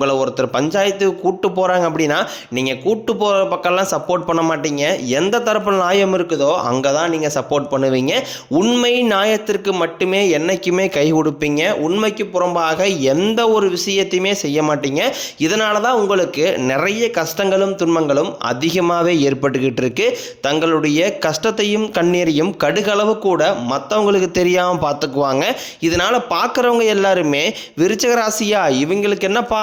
உங்களை ஒருத்தர் பஞ்சாயத்துக்கு கூப்பிட்டு போகிறாங்க அப்படின்னா நீங்கள் கூப்பிட்டு போகிற பக்கம்லாம் சப்போர்ட் பண்ண மாட்டீங்க. எந்த தரப்பில் நியாயம் இருக்குதோ அங்கே தான் நீங்கள் சப்போர்ட் பண்ணுவீங்க. உண்மை நியாயத்திற்கு மட்டுமே என்னைக்குமே கை கொடுப்பீங்க. உண்மைக்கு புறம்பாக எந்த ஒரு விஷயத்தையுமே செய்ய மாட்டீங்க. இதனால தான் உங்களுக்கு நிறைய கஷ்டங்களும் துன்பங்களும் அதிகமாகவே ஏற்பட்டுக்கிட்டு இருக்கு. தங்களுடைய கஷ்டத்தையும் கண்ணீரையும் கடுகளவு கூட மற்றவங்களுக்கு தெரியாமல் பார்த்துக்குவாங்க இதனால் பார்க்குறவங்க எல்லாருமே விருச்சக ராசியா இவங்களுக்கு என்னப்பா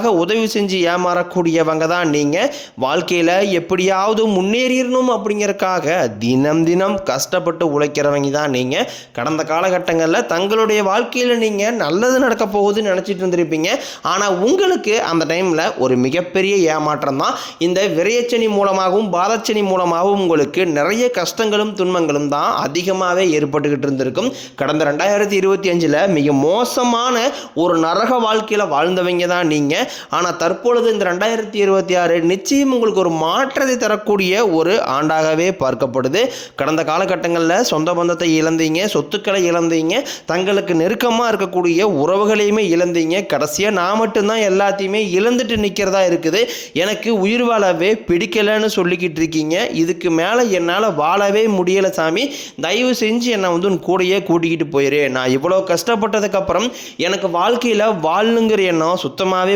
உதவி செஞ்சு ஏமாறக்கூடியவங்க தான் நீங்கள் வாழ்க்கையில் எப்படியாவது முன்னேறிடணும் அப்படிங்கிறக்காக தினம் தினம் கஷ்டப்பட்டு உழைக்கிறவங்க தான் நீங்கள் கடந்த காலகட்டங்களில் தங்களுடைய வாழ்க்கையில் நீங்கள் நல்லது நடக்க போகுதுன்னு நினச்சிட்டு இருந்திருப்பீங்க. ஆனால் உங்களுக்கு அந்த டைமில் ஒரு மிகப்பெரிய ஏமாற்றம் தான். இந்த விரையச்சனி மூலமாகவும் பாதச்சனி மூலமாகவும் உங்களுக்கு நிறைய கஷ்டங்களும் துன்பங்களும் தான் அதிகமாகவே ஏற்பட்டுக்கிட்டு இருந்திருக்கும். கடந்த ரெண்டாயிரத்தி இருபத்தி அஞ்சில் மிக மோசமான ஒரு நரக வாழ்க்கையில் வாழ்ந்தவங்க தான் நீங்கள் ஆனால் தற்பொழுது இந்த ரெண்டாயிரத்தி இருபத்தி ஆறு நிச்சயம் உங்களுக்கு ஒரு மாற்றத்தை தரக்கூடிய ஒரு ஆண்டாகவே பார்க்கப்படுது. கடந்த காலகட்டங்களில் சொந்த பந்தத்தை இழந்தீங்க சொத்துக்களை இழந்தீங்க தங்களுக்கு நெருக்கமாக இருக்கக்கூடிய உறவுகளையுமே இழந்தீங்க. கடைசியாக நான் மட்டும்தான் எல்லாத்தையுமே இழந்துட்டு நிற்கிறதா இருக்குது. எனக்கு உயிர் வாழவே பிடிக்கலைன்னு சொல்லிக்கிட்டு இருக்கீங்க. இதுக்கு மேலே என்னால் வாழவே முடியலை சாமி. தயவு செஞ்சு என்னை வந்து உன் கூடயே கூட்டிக்கிட்டு போயிரு. நான் இவ்வளோ கஷ்டப்பட்டதுக்கப்புறம் எனக்கு வாழ்க்கையில் வாழணுங்கிற எண்ணம் சுத்தமாகவே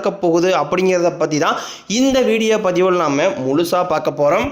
நடக்க போகுது அப்படிங்கிறத பற்றி தான் இந்த வீடியோ பதிவில் நாம் முழுசாக பார்க்க போகிறோம்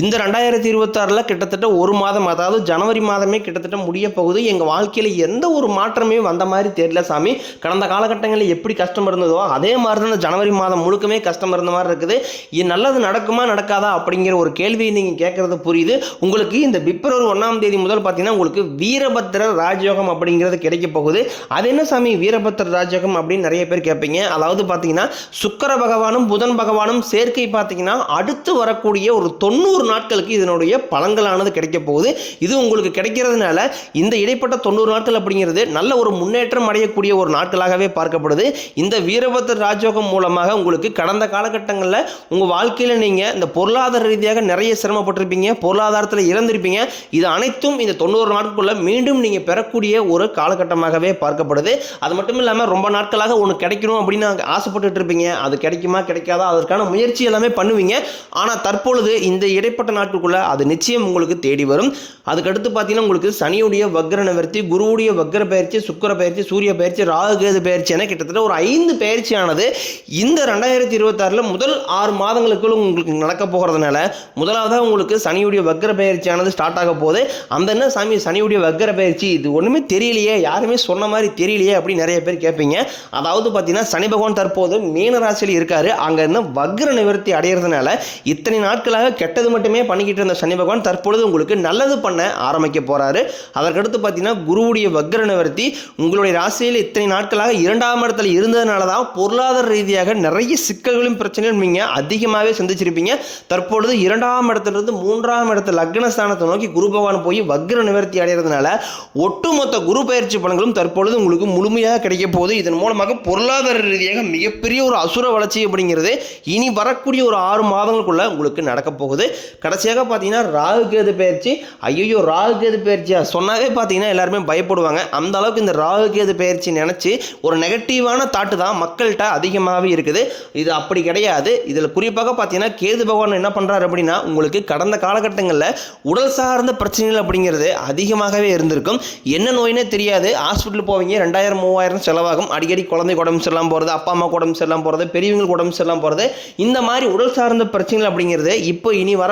இந்த ரெண்டாயிரத்தி இருபத்தாறில் கிட்டத்தட்ட ஒரு மாதம் அதாவது ஜனவரி மாதமே கிட்டத்தட்ட முடிய போகுது. எங்கள் வாழ்க்கையில் எந்த ஒரு மாற்றமே வந்த மாதிரி தெரியல சாமி. கடந்த காலகட்டங்களில் எப்படி கஷ்டம் இருந்ததோ அதே மாதிரி தான் இந்த ஜனவரி மாதம் முழுக்கமே கஷ்டம் இருந்த மாதிரி இருக்குது. இது நல்லது நடக்குமா நடக்காதா அப்படிங்கிற ஒரு கேள்வியை நீங்கள் கேட்குறது புரியுது. உங்களுக்கு இந்த பிப்ரவரி ஒன்றாம் தேதி முதல் பார்த்தீங்கன்னா உங்களுக்கு வீரபத்திர ராஜயோகம் அப்படிங்கிறது கிடைக்க போகுது. அது என்ன சாமி? வீரபத்திர ராஜயோகம் அப்படின்னு நிறைய பேர் கேட்பீங்க. அதாவது பார்த்தீங்கன்னா சுக்கர பகவானும் புதன் பகவானும் சேர்க்கை பார்த்தீங்கன்னா அடுத்து வரக்கூடிய ஒரு தொண்ணூறு நாட்களுக்கு இதனுடைய பலன்களானது கிடைக்க போகுது. இது உங்களுக்கு கிடைக்கிறதுனால இந்த இடைப்பட்ட தொண்ணூறு நாட்கள் அப்படிங்கிறது நல்ல ஒரு முன்னேற்றம் அடையக்கூடிய ஒரு நாட்களாகவே பார்க்கப்படுது. இந்த வீரபத்திர ராஜயோகம் மூலமாக உங்களுக்கு கடந்த காலகட்டங்களில் உங்கள் வாழ்க்கையில் நீங்கள் இந்த பொருளாதார ரீதியாக நிறைய சிரமப்பட்டிருப்பீங்க பொருளாதாரத்தில் இறந்திருப்பீங்க. இது அனைத்தும் இந்த தொண்ணூறு நாட்களுக்குள்ள மீண்டும் நீங்கள் பெறக்கூடிய ஒரு காலகட்டமாகவே பார்க்கப்படுது. அது மட்டும் இல்லாமல் ரொம்ப நாட்களாக ஒன்று கிடைக்கணும் அப்படின்னு நாங்கள் ஆசைப்பட்டுட்டு இருப்பீங்க. அது கிடைக்குமா கிடைக்காதா? அதற்கான முயற்சி எல்லாமே பண்ணுவீங்க. ஆனால் தற்பொழுது இந்த இடை இடைப்பட்ட நாட்களுக்குள்ள அது நிச்சயம் உங்களுக்கு தேடி வரும். அதுக்கடுத்து பார்த்தீங்கன்னா உங்களுக்கு சனியுடைய வக்ர நிவர்த்தி குருவுடைய வக்ர பயிற்சி சுக்கிர பயிற்சி சூரிய பயிற்சி ராகுகேது பயிற்சி என கிட்டத்தட்ட ஒரு ஐந்து பயிற்சியானது இந்த ரெண்டாயிரத்தி இருபத்தாறில் முதல் ஆறு மாதங்களுக்குள்ள உங்களுக்கு நடக்க போகிறதுனால முதலாவதாக உங்களுக்கு சனியுடைய வக்ர பயிற்சியானது ஸ்டார்ட் ஆக போகுது. அந்த என்ன சாமி சனியுடைய வக்ர பயிற்சி இது ஒன்றுமே தெரியலையே யாருமே சொன்ன மாதிரி தெரியலையே அப்படின்னு நிறைய பேர் கேட்பீங்க. அதாவது பார்த்தீங்கன்னா சனி பகவான் தற்போது மீன ராசியில் இருக்காரு. அங்கேருந்து வக்ர நிவர்த்தி அடையிறதுனால இத்தனை நாட்களாக கெட்டது மட்டும் மட்டுமே பண்ணிக்கிட்டு இருந்த சனி பகவான் தற்பொழுது உங்களுக்கு நல்லது பண்ண ஆரம்பிக்க போகிறாரு அதற்கடுத்து பார்த்தீங்கன்னா குருவுடைய வக்ர நிவர்த்தி உங்களுடைய ராசியில் இத்தனை நாட்களாக இரண்டாம் இடத்துல இருந்ததுனால தான் பொருளாதார ரீதியாக நிறைய சிக்கல்களும் பிரச்சனைகளும் நீங்கள் அதிகமாகவே சந்திச்சிருப்பீங்க. தற்பொழுது இரண்டாம் இடத்துலேருந்து மூன்றாம் இடத்து லக்னஸ்தானத்தை நோக்கி குரு பகவான் போய் வக்ர நிவர்த்தி அடைகிறதுனால ஒட்டுமொத்த குரு பயிற்சி பலன்களும் தற்பொழுது உங்களுக்கு முழுமையாக கிடைக்க போகுது. இதன் மூலமாக பொருளாதார ரீதியாக மிகப்பெரிய ஒரு அசுர வளர்ச்சி அப்படிங்கிறது இனி வரக்கூடிய ஒரு ஆறு மாதங்களுக்குள்ள உங்களுக்கு நடக்க போகுது. கடைசியாக பார்த்தீங்கன்னா ராகு கேது பயிற்சி. ஐயோ ராகு கேது பயிற்சியா? சொன்னாவே பார்த்தீங்கன்னா எல்லாருமே பயப்படுவாங்க. அந்த அளவுக்கு இந்த ராகு கேது பயிற்சி நினச்சி ஒரு நெகட்டிவான தாட்டு தான் மக்கள்கிட்ட அதிகமாகவே இருக்குது. இது அப்படி கிடையாது. இதில் குறிப்பாக பார்த்தீங்கன்னா கேது பகவான் என்ன பண்ணுறாரு அப்படின்னா உங்களுக்கு கடந்த காலகட்டங்களில் உடல் சார்ந்த பிரச்சனைகள் அப்படிங்கிறது அதிகமாகவே இருந்திருக்கும். என்ன நோயினே தெரியாது. ஹாஸ்பிட்டல் போவீங்க ரெண்டாயிரம் மூவாயிரம் செலவாகும். அடிக்கடி குழந்தை உடம்பு சரியில்லாம போகிறது அப்பா அம்மா உடம்பு சரியில்லாம போகிறது பெரியவங்களுக்கு உடம்பு சரியில்லாம போகிறது இந்த மாதிரி உடல் சார்ந்த பிரச்சனைகள் அப்படிங்கிறது இப்போ இனி வர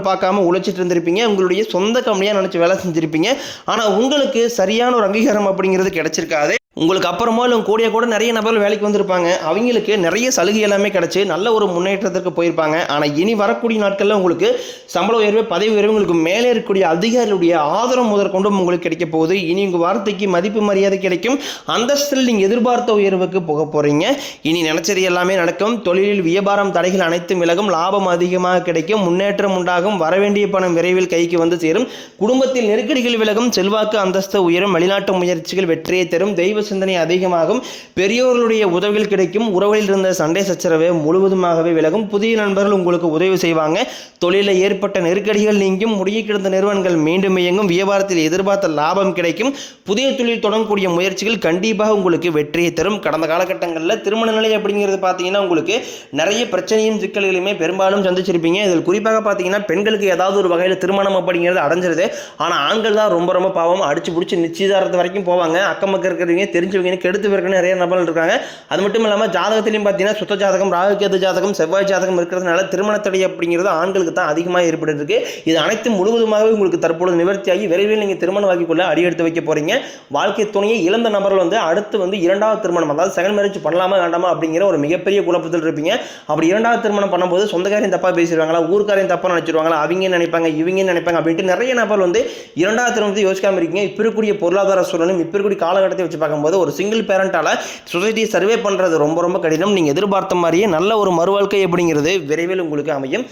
பார்க்காம உழைச்சிட்டு இருந்திருப்பீங்க. உங்களுடைய சொந்த கம்பெனியாக நினச்சி வேலை செஞ்சுருப்பீங்க. ஆனால் உங்களுக்கு சரியான ஒரு அங்கீகாரம் அப்படிங்கிறது கிடைச்சிருக்காது. உங்களுக்கு அப்புறமா இல்லை கூடிய கூட நிறைய நபர்கள் வேலைக்கு வந்திருப்பாங்க. அவங்களுக்கு நிறைய சலுகை எல்லாமே கிடச்சி நல்ல ஒரு முன்னேற்றத்திற்கு போயிருப்பாங்க. ஆனால் இனி வரக்கூடிய நாட்களில் உங்களுக்கு சம்பள உயர்வு பதவி உயர்வு உங்களுக்கு மேலே இருக்கக்கூடிய அதிகாரிகளுடைய ஆதரவு முதற்கொண்டும் உங்களுக்கு கிடைக்க போகுது. இனி உங்கள் வார்த்தைக்கு மதிப்பு மரியாதை கிடைக்கும். அந்தஸ்தில் நீங்கள் எதிர்பார்த்த உயர்வுக்கு போக போகிறீங்க இனி நினச்சது எல்லாமே நடக்கும். தொழிலில் வியாபாரம் தடைகள் அனைத்தும் விலகும். லாபம் அதிகமாக கிடைக்கும். முன்னேற்றம் உண்டாகும். வரவேண்டிய பணம் விரைவில் கைக்கு வந்து சேரும். குடும்பத்தில் நெருக்கடிகள் விலகும். செல்வாக்கு அந்தஸ்து உயரும். வெளிநாட்டு முயற்சிகள் வெற்றியை தரும். தெய்வ சிந்தனை அதிகமாகும். பெரியோர்களுடைய உதவிகள் கிடைக்கும். உறவுகளில் இருந்த சண்டை சச்சரவு முழுவதுமாகவே விலகும். புதிய நண்பர்கள் உங்களுக்கு உதவி செய்வாங்க. தொழிலில் ஏற்பட்ட நெருக்கடிகள் நீங்கும். முடிய கிடந்த நிறுவனங்கள் மீண்டும் இயங்கும். வியாபாரத்தில் எதிர்பார்த்த லாபம் கிடைக்கும். புதிய தொழில் தொடங்கக்கூடிய முயற்சிகள் கண்டிப்பாக உங்களுக்கு வெற்றியை தரும். கடந்த காலகட்டங்களில் திருமண நிலை அப்படிங்கிறது பார்த்தீங்கன்னா உங்களுக்கு நிறைய பிரச்சனையும் சிக்கல்களையுமே பெரும்பாலும் சந்திச்சிருப்பீங்க. இதில் குறிப்பாக பார்த்தீங்கன்னா பெண்களுக்கு ஏதாவது ஒரு வகையில் திருமணம் அப்படிங்கிறது அடைஞ்சிருது. ஆனால் ஆண்கள் தான் ரொம்ப ரொம்ப பாவம். அடிச்சு பிடிச்சி நிச்சயதாரத்து வரைக்கும் போவாங்க. அக்கம் பக்கம் இருக்கிறவங்க தெரிஞ்சவங்க கெடுத்து பிறகு நிறைய நபர்கள் இருக்காங்க. அது மட்டும் இல்லாமல் ஜாதகத்திலையும் பார்த்தீங்கன்னா சுத்த ஜாதகம் ராகுகேது ஜாதகம் செவ்வாய் ஜாதகம் இருக்கிறதுனால திருமண தடை அப்படிங்கிறது ஆண்களுக்கு தான் அதிகமாக ஏற்பட்டு இருக்கு இது அனைத்தும் முழுவதுமாகவே உங்களுக்கு தற்பொழுது நிவர்த்தியாகி விரைவில் நீங்கள் திருமண வாக்கிக்குள்ள அடி எடுத்து வைக்க போறீங்க. வாழ்க்கை துணையை இழந்த நபர்கள் வந்து அடுத்து வந்து இரண்டாவது திருமணம் அதாவது செகண்ட் மேரேஜ் பண்ணலாமா வேண்டாமா அப்படிங்கிற ஒரு மிகப்பெரிய குழப்பத்தில் இருப்பீங்க. அப்படி இரண்டாவது திருமணம் பண்ணும்போது சொந்தக்காரையும் தப்பாக பேசிடுவாங்களா ஊர்க்காரையும் தப்பாக நினச்சிருவாங்களா அவங்க நினைப்பாங்க இவங்க நினைப்பாங்க அப்படின்ட்டு நிறைய நபர் வந்து இரண்டாவது திருமணத்தை யோசிக்காம இருக்கீங்க. இப்போ இருக்கக்கூடிய பொருளாதார சூழலும் இப்போ இருக்கக்கூடிய காலகட்டத்தை வச்சு பார்க்கும்போது ஒரு சிங்கிள் பேரண்டால சொசைட்டியை சர்வே பண்ணுறது ரொம்ப ரொம்ப கடினம். நீங்கள் எதிர்பார்த்த மாதிரியே நல்ல ஒரு மறுவாழ்க்கை அப்படிங்கிறது விரைவில் உங்களுக்கு அமையும்.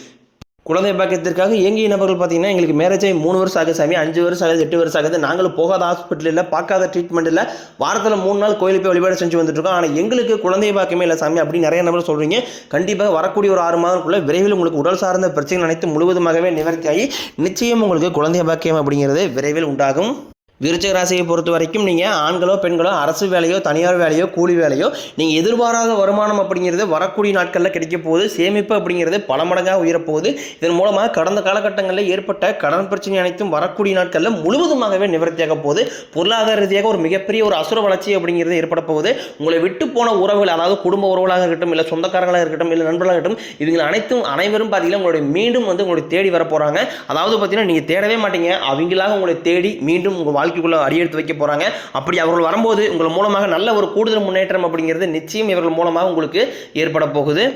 குழந்தை பாக்கியத்திற்காக இயங்கிய நபர்கள் பார்த்தீங்கன்னா எங்களுக்கு மேரேஜ் ஆகி மூணு வருஷம் ஆகுது சாமி அஞ்சு வருஷம் ஆகுது எட்டு வருஷம் ஆகுது. நாங்களும் போகாத ஹாஸ்பிட்டல் இல்லை பார்க்காத ட்ரீட்மெண்ட் இல்லை. வாரத்தில் மூணு நாள் கோயிலுக்கு போய் வழிபாடு செஞ்சு வந்துட்டு இருக்கோம் ஆனால் எங்களுக்கு குழந்தை பாக்கியமே இல்லை சாமி அப்படின்னு நிறைய நபர் சொல்கிறீங்க கண்டிப்பாக வரக்கூடிய ஒரு ஆறு மாதத்துக்குள்ள விரைவில் உங்களுக்கு உடல் சார்ந்த பிரச்சனைகள் அனைத்து முழுவதுமாகவே நிவர்த்தியாகி நிச்சயம் உங்களுக்கு குழந்தை பாக்கியம் அப்படிங்கிறது விரைவில் உண்டாகும். விருச்சிக ராசியை பொறுத்த வரைக்கும் நீங்கள் ஆண்களோ பெண்களோ அரசு வேலையோ தனியார் வேலையோ கூலி வேலையோ நீங்கள் எதிர்பாராத வருமானம் அப்படிங்கிறது வரக்கூடிய நாட்களில் கிடைக்க போகுது. சேமிப்பு அப்படிங்கிறது பல மடங்காக உயரப்போகுது. இதன் மூலமாக கடந்த காலகட்டங்களில் ஏற்பட்ட கடன் பிரச்சனை அனைத்தும் வரக்கூடிய நாட்களில் முழுவதுமாகவே நிவர்த்தியாக போகுது. பொருளாதார ரீதியாக ஒரு மிகப்பெரிய ஒரு அசுர வளர்ச்சி அப்படிங்கிறது ஏற்பட போகுது. உங்களை விட்டு போன உறவுகள் அதாவது குடும்ப உறவுகளாக இருக்கட்டும் இல்லை சொந்தக்காரங்களாக இருக்கட்டும் இல்லை நண்பர்களாக இருக்கட்டும் இவங்க அனைத்தும் அனைவரும் பார்த்தீங்கன்னா உங்களுடைய மீண்டும் வந்து உங்களுடைய தேடி வர போகிறாங்க அதாவது பார்த்தீங்கன்னா நீங்கள் தேடவே மாட்டீங்க. அவங்களாக உங்களை தேடி மீண்டும் உங்கள் வாழ்க்கைக்குள்ளே அடியெடுத்து வைக்க போகிறாங்க அப்படி அவர்கள் வரும்போது உங்கள் மூலமாக நல்ல ஒரு கூடுதல் முன்னேற்றம் அப்படிங்கிறது நிச்சயம் இவர்கள் மூலமாக உங்களுக்கு ஏற்பட போகுது.